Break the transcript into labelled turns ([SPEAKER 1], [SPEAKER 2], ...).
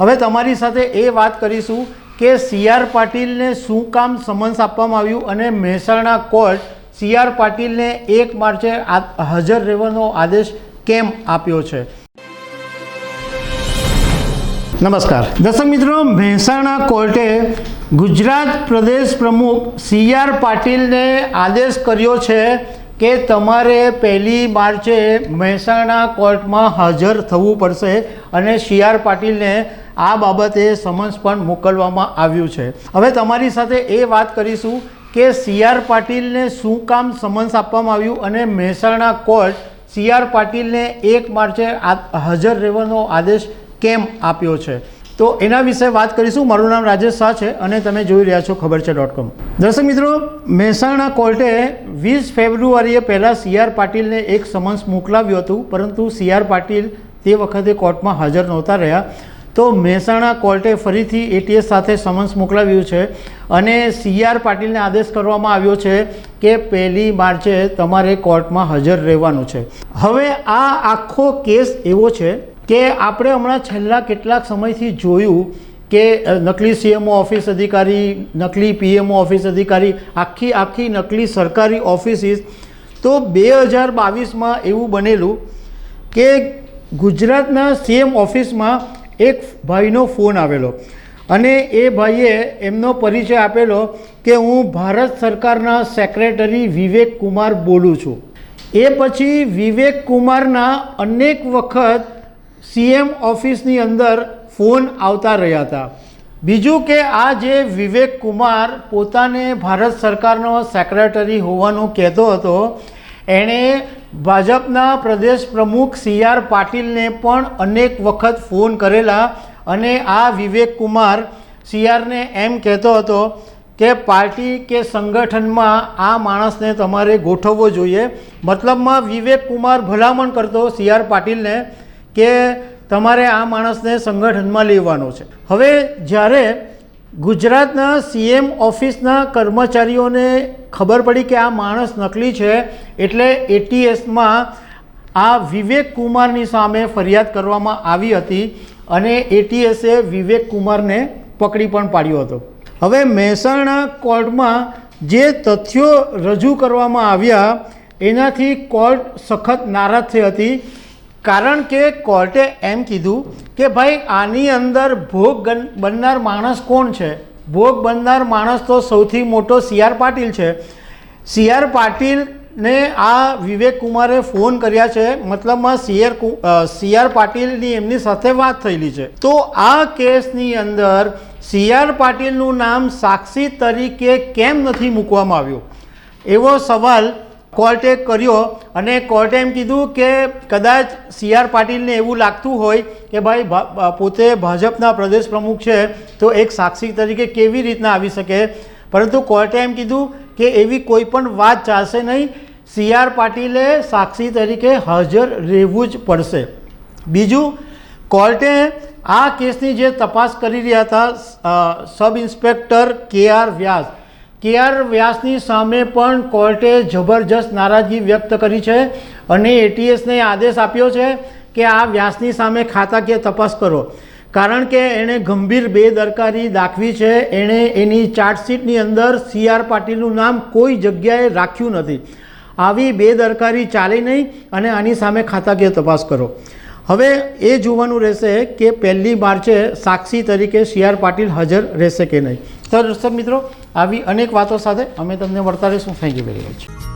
[SPEAKER 1] હવે તમારી સાથે એ વાત કરીશું કે સી આર પાટીલને શું કામ સમન્સ આપવામાં આવ્યું અને મહેસાણા કોર્ટ સી આર પાટીલને એક માર્ચે હાજર રહેવાનો આદેશ કેમ આપ્યો છે? નમસ્કાર. દર્શક મિત્રો, મહેસાણા કોર્ટે ગુજરાત પ્રદેશ પ્રમુખ સી આર પાટીલને આદેશ કર્યો છે કે તમારે પહેલી માર્ચે મહેસાણા કોર્ટમાં હાજર થવું પડશે અને સી આર પાટીલને આ બાબતે સમન્સ પણ મોકલવામાં આવ્યું છે. હવે તમારી સાથે એ વાત કરીશું કે સી આર પાટીલને શું કામ સમન્સ આપવામાં આવ્યું અને મહેસાણા કોર્ટ સી આર પાટીલને એક માર્ચે હાજર રહેવાનો આદેશ કેમ આપ્યો છે? તો એના વિશે વાત કરીશું. મારું નામ રાજેશ શાહ છે અને તમે જોઈ રહ્યા છો ખબર છે ડોટ કોમ. દર્શક મિત્રો, મહેસાણા કોર્ટે વીસ ફેબ્રુઆરીએ પહેલાં સી આર પાટીલને એક સમન્સ મોકલાવ્યું હતું, પરંતુ સી આર પાટીલ તે વખતે કોર્ટમાં હાજર નહોતા રહ્યા. તો મહેસાણા કોર્ટે ફરીથી એટીએસ સાથે સમન્સ મોકલાવ્યું છે અને સીઆર પાટીલને આદેશ કરવામાં આવ્યો છે કે પહેલી માર્ચે તમારે કોર્ટમાં હાજર રહેવાનું છે. હવે આ આખો કેસ એવો છે કે આપણે હમણાં છેલ્લા કેટલાક સમયથી જોયું કે નકલી સીએમઓ ઓફિસ અધિકારી, નકલી પીએમઓ ઓફિસ અધિકારી, આખી આખી નકલી સરકારી ઓફિસીસ તો બે હજાર બાવીસમાં એવું બનેલું કે ગુજરાતના સીએમ ઓફિસમાં એક ભાઈનો ફોન આવેલો. અને એ ભાઈએ એમનો પરિચય આપેલો કે હું ભારત સરકારના સેક્રેટરી વિવેક કુમાર બોલું છું. એ પછી વિવેક કુમારના અનેક વખત સીએમ ઓફિસની અંદર ફોન આવતા રહ્યા હતા. બીજું કે આ જે વિવેક કુમાર પોતાને ભારત સરકારનો સેક્રેટરી હોવાનું કહેતો હતો, એણે ભાજપના પ્રદેશ પ્રમુખ સી આર પાટીલને પણ અનેક વખત ફોન કરેલા અને આ વિવેક કુમાર સી આરને એમ કહેતો હતો કે પાર્ટી કે સંગઠનમાં આ માણસને તમારે ગોઠવવો જોઈએ. મતલબમાં વિવેક કુમાર ભલામણ કરતો સી આર પાટીલને કે તમારે આ માણસને સંગઠનમાં લેવાનો છે. હવે જ્યારે ગુજરાતના સીએમ ઓફિસના કર્મચારીઓને ખબર પડી કે આ માણસ નકલી છે એટલે એટીએસમાં આ વિવેક કુમારની સામે ફરિયાદ કરવામાં આવી હતી અને એટીએસે વિવેક કુમારને પકડી પણ પાડ્યો હતો. હવે મહેસાણા કોર્ટમાં જે તથ્યો રજૂ કરવામાં આવ્યા, એનાથી કોર્ટ સખત નારાજ થઈ હતી. કારણ કે કોર્ટે એમ કીધું કે ભાઈ, આની અંદર ભોગ બનનાર માણસ કોણ છે? ભોગ બનનાર માણસ તો સૌથી મોટો સી આર પાટીલ છે. સી આર પાટીલને આ વિવેક કુમારે ફોન કર્યા છે. મતલબમાં સી આર સી આર પાટીલની એમની સાથે વાત થયેલી છે. તો આ કેસની અંદર સી આર પાટીલનું નામ સાક્ષી તરીકે કેમ નથી મૂકવામાં આવ્યું? એવો સવાલ કોર્ટે કર્યો અને કોર્ટે એમ કીધું કે કદાચ સી આર પાટીલને એવું લાગતું હોય કે ભાઈ પોતે ભાજપના પ્રદેશ પ્રમુખ છે, તો એક સાક્ષી તરીકે કેવી રીતના આવી શકે? પરંતુ કોર્ટે એમ કીધું કે એવી કોઈ પણ વાત ચાલશે નહીં. સી આર પાટીલે સાક્ષી તરીકે હાજર રહેવું જ પડશે. બીજું, કોર્ટે આ કેસની જે તપાસ કરી રહ્યા હતા sub inspector K R Vyas K R વ્યાસની સામે પણ કોર્ટે જબરજસ્ત નારાજગી વ્યક્ત કરી છે અને એટીએસને આદેશ આપ્યો છે કે આ વ્યાસની સામે ખાતાકીય તપાસ કરો. કારણ કે એણે ગંભીર બેદરકારી દાખવી છે. એણે એની ચાર્જશીટની અંદર સી આર પાટીલનું નામ કોઈ જગ્યાએ રાખ્યું નથી. આવી બેદરકારી ચાલે નહીં અને આની સામે ખાતાકીય તપાસ કરો. હવે એ જોવાનું રહેશે કે પહેલી માર્ચે સાક્ષી તરીકે સી આર પાટીલ હાજર રહેશે કે નહીં. સર મિત્રો, આવી અનેક વાતો સાથે અમે તમને મળતા રહીશું થેન્ક યુ વેરી મચ